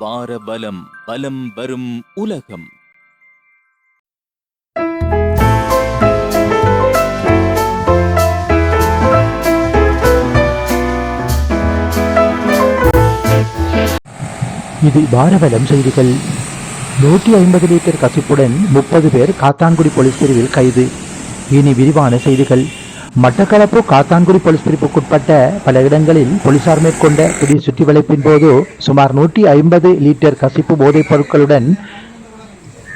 வார பலம் பலம் வரும் உலகம். இது பாரபலம் செய்திகள். நூற்றி ஐம்பது லிட்டர் கசிப்புடன் முப்பது பேர் காத்தான்குடி போலீஸ் பிரிவில் கைது. இனி விரிவான செய்திகள். மட்டக்களப்பு காத்தான்குடி போலீஸ் பிரிவுக்குட்பட்ட பல இடங்களில் போலீசார் மேற்கொண்ட புதிய சுற்றி வளைப்பின் போது சுமார் நூற்றி ஐம்பது லிட்டர் கசிப்பு போதைப் பொருட்களுடன்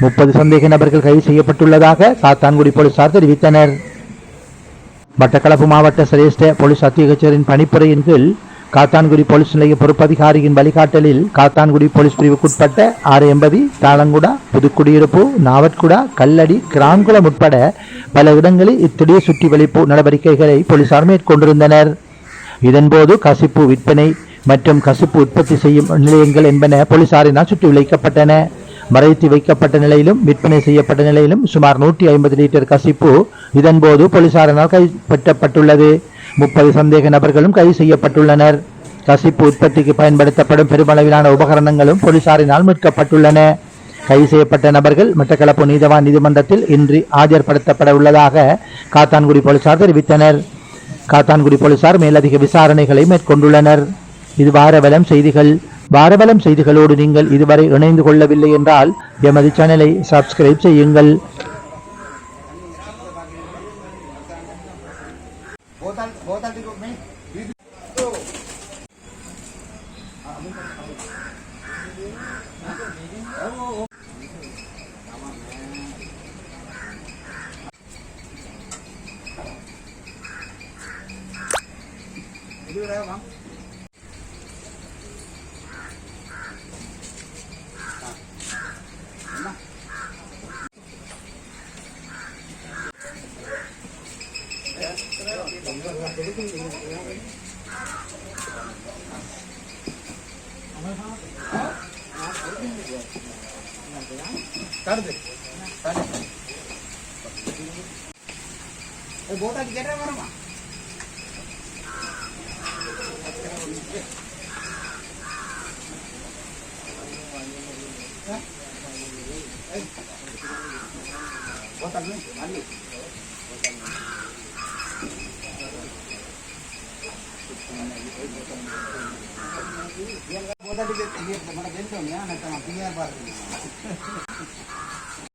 முப்பது சந்தேக நபர்கள் கைது செய்யப்பட்டுள்ளதாக காத்தான்குடி போலீசார் தெரிவித்தனர். மட்டக்களப்பு மாவட்ட சிரேஷ்ட போலீஸ் அத்தியட்சரின் பணிப்புரையின் கீழ் காத்தான்குடி போலீஸ் நிலைய பொறுப்பதிகாரியின் வழிகாட்டலில் காத்தான்குடி போலீஸ் பிரிவுக்குட்பட்ட ஆறு எண்பதி தாளங்குடா புதுக்குடியிருப்பு நாவட்குடா கல்லடி கிரான்குளம் உட்பட பல இடங்களில் இத்திடீர் சுற்றி வளைப்பு நடவடிக்கைகளை போலீசார் மேற்கொண்டிருந்தனர். இதன்போது கசிப்பு விற்பனை மற்றும் கசிப்பு உற்பத்தி செய்யும் நிலையங்கள் என்பன போலீசாரினால் சுற்றி விளைக்கப்பட்டன மறைத்து வைக்கப்பட்ட நிலையிலும் விற்பனை செய்யப்பட்ட நிலையிலும் சுமார் நூற்றி ஐம்பது லிட்டர் கசிப்பு இதன்போது போலீசாரினால் கைப்பற்றப்பட்டுள்ளது. முப்பது சந்தேக நபர்களும் கைது செய்யப்பட்டுள்ளனர். கசிப்பு உற்பத்திக்கு பயன்படுத்தப்படும் பெருமளவிலான உபகரணங்களும் போலீசாரினால் மீட்கப்பட்டுள்ளன. கைது செய்யப்பட்ட நபர்கள் மட்டக்களப்பு நீதவான் நீதிமன்றத்தில் இன்று ஆஜர்படுத்தப்பட உள்ளதாக காத்தான்குடி போலீசார் தெரிவித்தனர். காத்தான்குடி போலீசார் மேலதிக விசாரணைகளை மேற்கொண்டுள்ளனர். இது வாரவலம் செய்திகள். வாரவலம் செய்திகளோடு நீங்கள் இதுவரை இணைந்து கொள்ளவில்லை என்றால் எமது சேனலை சப்ஸ்கிரைப் செய்யுங்கள். đưa đây không? কাট দে ওই বউটা কি কেটে মারো মা Botak nih, mandi. முதலில் தெரியல மேடம் வேண்டும் நான் பிஆர் பாருங்க.